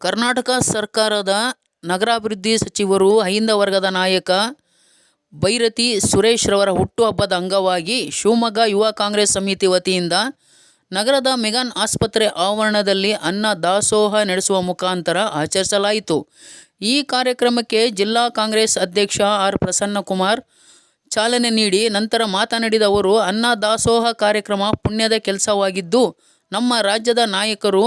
ಕರ್ನಾಟಕ ಸರ್ಕಾರದ ನಗರಾಭಿವೃದ್ಧಿ ಸಚಿವರು ಅಹಿಂದ ವರ್ಗದ ನಾಯಕ ಭೈರತಿ ಸುರೇಶ್ ರವರ ಹುಟ್ಟುಹಬ್ಬದ ಅಂಗವಾಗಿ ಶಿವಮೊಗ್ಗ ಯುವ ಕಾಂಗ್ರೆಸ್ ಸಮಿತಿ ವತಿಯಿಂದ ನಗರದ ಮೆಗಾನ್ ಆಸ್ಪತ್ರೆ ಆವರಣದಲ್ಲಿ ಅನ್ನ ದಾಸೋಹ ನಡೆಸುವ ಮುಖಾಂತರ ಆಚರಿಸಲಾಯಿತು. ಈ ಕಾರ್ಯಕ್ರಮಕ್ಕೆ ಜಿಲ್ಲಾ ಕಾಂಗ್ರೆಸ್ ಅಧ್ಯಕ್ಷ ಆರ್ ಪ್ರಸನ್ನಕುಮಾರ್ ಚಾಲನೆ ನೀಡಿ ನಂತರ ಮಾತನಾಡಿದ ಅವರು, ಅನ್ನ ದಾಸೋಹ ಕಾರ್ಯಕ್ರಮ ಪುಣ್ಯದ ಕೆಲಸವಾಗಿದ್ದು, ನಮ್ಮ ರಾಜ್ಯದ ನಾಯಕರು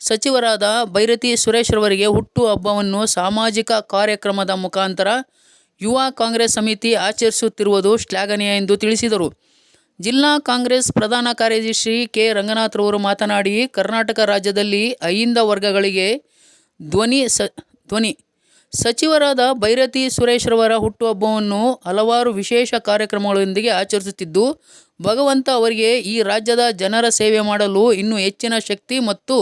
ಸಚಿವರಾದ ಬೈರತಿ ಸುರೇಶ್ ರವರಿಗೆ ಹುಟ್ಟು ಹಬ್ಬವನ್ನು ಸಾಮಾಜಿಕ ಕಾರ್ಯಕ್ರಮದ ಮುಖಾಂತರ ಯುವ ಕಾಂಗ್ರೆಸ್ ಸಮಿತಿ ಆಚರಿಸುತ್ತಿರುವುದು ಶ್ಲಾಘನೀಯ ಎಂದು ತಿಳಿಸಿದರು. ಜಿಲ್ಲಾ ಕಾಂಗ್ರೆಸ್ ಪ್ರಧಾನ ಕಾರ್ಯದರ್ಶಿ ಕೆ. ರಂಗನಾಥ್ರವರು ಮಾತನಾಡಿ, ಕರ್ನಾಟಕ ರಾಜ್ಯದಲ್ಲಿ ಅಹಿಂದ ವರ್ಗಗಳಿಗೆ ಧ್ವನಿ ಸ, ಧ್ವನಿ. ಸಚಿವರಾದ ಬೈರತಿ ಸುರೇಶ್ ರವರ ಹುಟ್ಟುಹಬ್ಬವನ್ನು ಹಲವಾರು ವಿಶೇಷ ಕಾರ್ಯಕ್ರಮಗಳೊಂದಿಗೆ ಆಚರಿಸುತ್ತಿದ್ದು, ಭಗವಂತ ಅವರಿಗೆ ಈ ರಾಜ್ಯದ ಜನರ ಸೇವೆ ಮಾಡಲು ಇನ್ನೂ ಹೆಚ್ಚಿನ ಶಕ್ತಿ ಮತ್ತು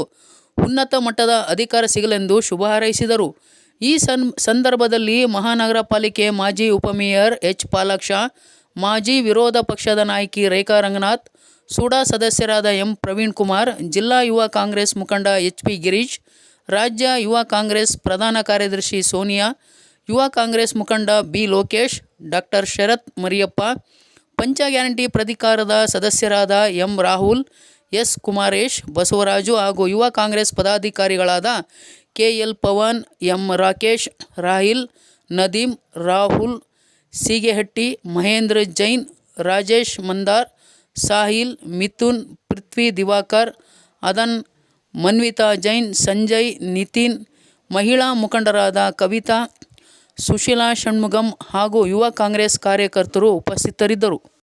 ಉನ್ನತ ಮಟ್ಟದ ಅಧಿಕಾರ ಸಿಗಲೆಂದು ಶುಭ ಹಾರೈಸಿದರು. ಈ ಸನ್, ಸಂದರ್ಭದಲ್ಲಿ ಮಹಾನಗರ ಪಾಲಿಕೆ ಮಾಜಿ ಉಪಮೇಯರ್ ಎಚ್. ಪಾಲಾಕ್ಷ, ಮಾಜಿ ವಿರೋಧ ಪಕ್ಷದ ನಾಯಕಿ ರೇಖಾ ರಂಗನಾಥ್, ಸೂಡಾ ಸದಸ್ಯರಾದ ಎಂ. ಪ್ರವೀಣ್ ಕುಮಾರ್, ಜಿಲ್ಲಾ ಯುವ ಕಾಂಗ್ರೆಸ್ ಮುಖಂಡ ಎಚ್. ಪಿ. ಗಿರೀಶ್, ರಾಜ್ಯ ಯುವ ಕಾಂಗ್ರೆಸ್ ಪ್ರಧಾನ ಕಾರ್ಯದರ್ಶಿ ಸೋನಿಯಾ, ಯುವ ಕಾಂಗ್ರೆಸ್ ಮುಖಂಡ ಬಿ. ಲೋಕೇಶ್, ಡಾಕ್ಟರ್ ಶರತ್ ಮರಿಯಪ್ಪ, ಪಂಚ ಗ್ಯಾರಂಟಿ ಪ್ರಾಧಿಕಾರದ ಸದಸ್ಯರಾದ ಎಂ. ರಾಹುಲ್ ಎಸ್ ಕುಮಾರೇಶ್, ಬಸವರಾಜು ಹಾಗೂ ಯುವ Congress ಪದಾಧಿಕಾರಿಗಳಾದ K L Pavan, M Rakesh, Rahil, Nadeem, Rahul, Seegehatti, Mahendra Jain, Rajesh Mandar, Sahil, Mithun, Prithvi Diwakar, Adan, Manvita Jain, Sanjay, Nitin, ಮಹಿಳಾ ಮುಖಂಡರಾದ ಕವಿತಾ, ಸುಶೀಲಾ ಷಣ್ಮುಗಂ ಹಾಗೂ ಯುವ ಕಾಂಗ್ರೆಸ್ ಕಾರ್ಯಕರ್ತರು ಉಪಸ್ಥಿತರಿದ್ದರು.